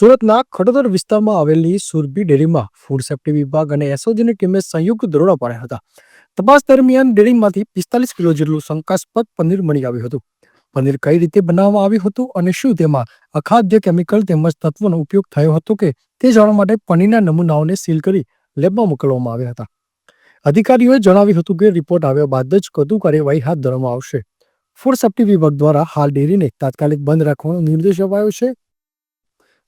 સુરતના ખડોદર વિસ્તારમાં આવેલી સુરભી ડેરીમાં ફૂડ સેફ્ટી વિભાગ અને એસઓજીની ટીમે સંયુક્ત દરોડા પાડ્યા હતા. તપાસ દરમિયાન ડેરીમાંથી પિસ્તાલીસ કિલો જેટલું શંકાસ્પદ પનીર મળી આવ્યું હતું. પનીર કઈ રીતે બનાવવામાં આવ્યું હતું અને શું તેમાં અખાદ્ય કેમિકલ તેમજ તત્વોનો ઉપયોગ થયો હતો કે તે જાણવા માટે પનીરના નમૂનાઓને સીલ કરી લેબમાં મોકલવામાં આવ્યા હતા. અધિકારીઓએ જણાવ્યું હતું કે રિપોર્ટ આવ્યા બાદ જ વધુ કાર્યવાહી હાથ ધરવામાં આવશે. ફૂડ સેફ્ટી વિભાગ દ્વારા હાલ ડેરીને તાત્કાલિક બંધ રાખવાનો નિર્દેશ અપાયો છે.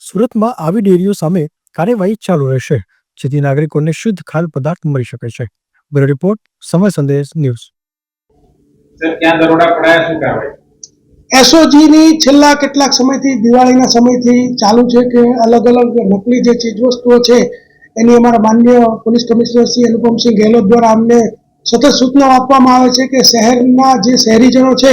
સુરતમાં આવી ડેરીઓ સામે કાર્યવાહી ચાલુ રહેશે જેથી નાગરિકોને શુદ્ધ ખાદ્ય પદાર્થ મળી શકે છે. બ્યુરો રિપોર્ટ સમય સંદેશ ન્યૂઝ. સર ક્યાં દરોડા પડાયા શું કાર્યવાહી એસઓજીની છેલ્લા કેટલાક સમયથી દિવાળીના સમયથી ચાલુ છે કે અલગ અલગ નકલી જે ચીજવસ્તુઓ છે એની અમારા માન્ય પોલીસ કમિશનર શ્રી અનુપમસિંહ ગેહલોત દ્વારા અમને સતત સૂચનાઓ આપવામાં આવે છે કે શહેરના જે શહેરીજનો છે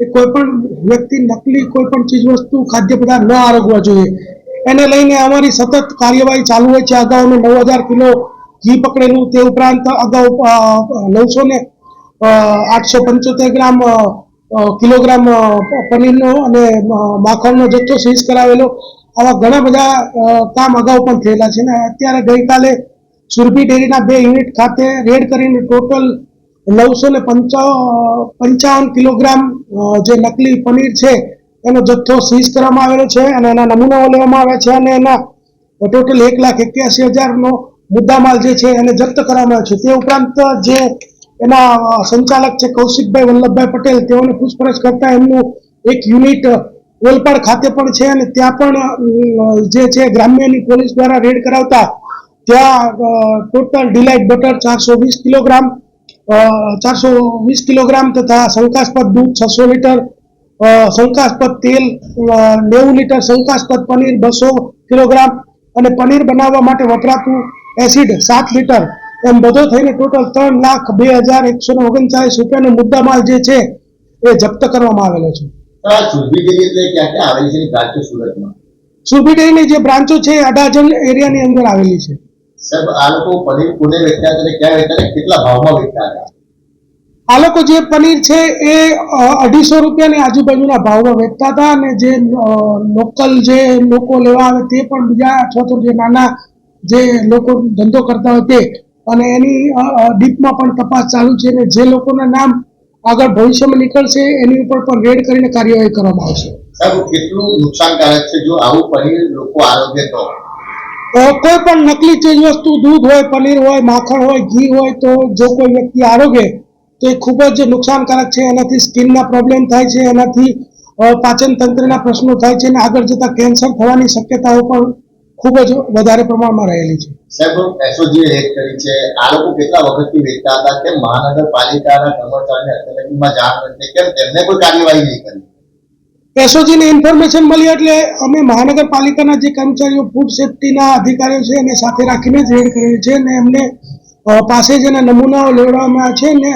એ કોઈ પણ વ્યક્તિ નકલી કોઈ પણ ચીજવસ્તુ ખાદ્ય પદાર્થ ન આરોગવા જોઈએ. એને લઈને અમારી સતત કાર્યવાહી ચાલુ હોય છે. અગાઉ અમે નવ હજાર કિલો ઘી પકડેલું તે ઉપરાંત અગાઉ નવસો ને આઠસો પંચોતેર ગ્રામ કિલોગ્રામ પનીરનો અને માખણનો જથ્થો સીઝ કરાવેલો. આવા ઘણા બધા કામ અગાઉ પણ થયેલા છે. ને અત્યારે ગઈકાલે સુરભી ડેરીના બે યુનિટ ખાતે રેડ કરીને ટોટલ નવસો ને પંચા પંચાવન કિલોગ્રામ જે નકલી પનીર છે એનો જથ્થો સીઝ કરવામાં આવેલો છે અને એના નમૂનાઓ લેવામાં આવ્યા છે અને એના ટોટલ એક લાખ એક્યાસી હજારનો મુદ્દામાલ જે છે એને જપ્ત કરવામાં આવ્યો છે. તે ઉપરાંત જે એના સંચાલક છે કૌશિકભાઈ વલ્લભભાઈ પટેલ, તેઓને પૂછપરછ કરતા એમનું એક યુનિટ ઓલપાડ ખાતે પણ છે અને ત્યાં પણ જે છે ગ્રામ્યની પોલીસ દ્વારા રેડ કરાવતા, ત્યાં ટોટલ ડિલાઇટ બટર ચારસો વીસ કિલોગ્રામ ચારસો વીસ કિલોગ્રામ તથા શંકાસ્પદ દૂધ છસો લીટર શંકાસ્પદ તેલ નેવું લીટર શંકાસ્પદ પનીર બસો કિલોગ્રામ અને પનીર બનાવવા માટે વપરાતું એસિડ સાત લીટર. એમ બધો થઈને ટોટલ ત્રણ લાખ બે હજાર એકસો ને ઓગણચાલીસ રૂપિયાનો મુદ્દામાલ જે છે એ જપ્ત કરવામાં આવેલો છે. સુરભી ડેરીની જે બ્રાન્ચો છે અડાજણ એરિયાની અંદર આવેલી છે. સાહેબ આ લોકો પનીર કોને વેચતા હતા ક્યાં વેચતા કેટલા ભાવમાં વેચતા હતા? આ લોકો જે પનીર છે એ અઢીસો રૂપિયાની આજુબાજુના ભાવમાં વેચતા હતા અને જે લોકલ જે લોકો લેવા આવે તે પણ બીજા અથવા તો જે નાના જે લોકો ધંધો કરતા હોય તે. અને એની ડીપમાં પણ તપાસ ચાલુ છે અને જે લોકોના નામ આગળ ભવિષ્યમાં નીકળશે એની ઉપર પણ રેડ કરીને કાર્યવાહી કરવામાં આવશે. સાહેબ કેટલું નુકસાનકારક છે જો આવું પનીર લોકો આરોગ્ય તો? કોઈ પણ નકલી ચીજ વસ્તુ દૂધ હોય પનીર હોય માખણ હોય ઘી હોય તો જો કોઈ વ્યક્તિ આરોગે તો એ ખૂબ જ નુકસાનકારક છે. એનાથી સ્કિનના પ્રોબ્લેમ થાય છે એનાથી પાચન તંત્રના પ્રશ્નો થાય છે અને આગળ જતા કેન્સર થવાની શક્યતાઓ પણ ખૂબ જ વધારે પ્રમાણમાં રહેલી છે. સાહેબ રેડ કરી છે. આ લોકો કેટલા વખતથી વેચતા હતા? કેમ મહાનગરપાલિકાના કર્મચારીને અત્યાર જાણ નથી કેમ તેમને કોઈ કાર્યવાહી નહીં કરી? એસઓજીને ઇન્ફોર્મેશન મળી એટલે અમે મહાનગરપાલિકાના જે કર્મચારીઓ ફૂડ સેફ્ટીના અધિકારીઓ છે એને સાથે રાખીને જ રેડ કરેલી છે અને એમને પાસે જ એના નમૂનાઓ લેવડાવવામાં છે ને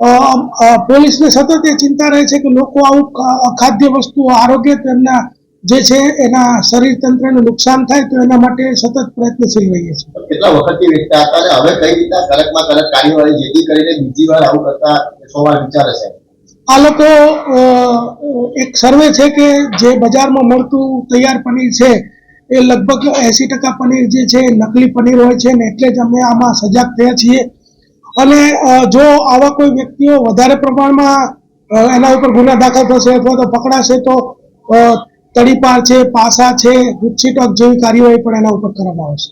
પોલીસને સતત એ ચિંતા રહે છે કે લોકો આવું અખાદ્ય વસ્તુઓ આરોગ્ય તેમના જે છે એના શરીર તંત્રને નુકસાન થાય તો એના માટે સતત પ્રયત્નશીલ રહીએ છીએ. કેટલા વખતથી વેચતા હતા અને હવે કઈ રીતના કડકમાં કડક કાર્યવાહી જેથી કરીને બીજી વાર આવું કરતા સોમવાર વિચારે છે? આ લોકો એક સર્વે છે કે જે બજારમાં મળતું તૈયાર પનીર છે એ લગભગ એસી ટકા પનીર જે છે નકલી પનીર હોય છે ને એટલે જ અમે આમાં સજાગ થયા છીએ. અને જો આવા કોઈ વ્યક્તિઓ વધારે પ્રમાણમાં એના ઉપર ગુના દાખલ થશે અથવા તો પકડાશે તો તડીપાર છે, પાસા છે ગુચ્છીટક જેવી કાર્યવાહી પણ એના ઉપર કરવામાં આવશે.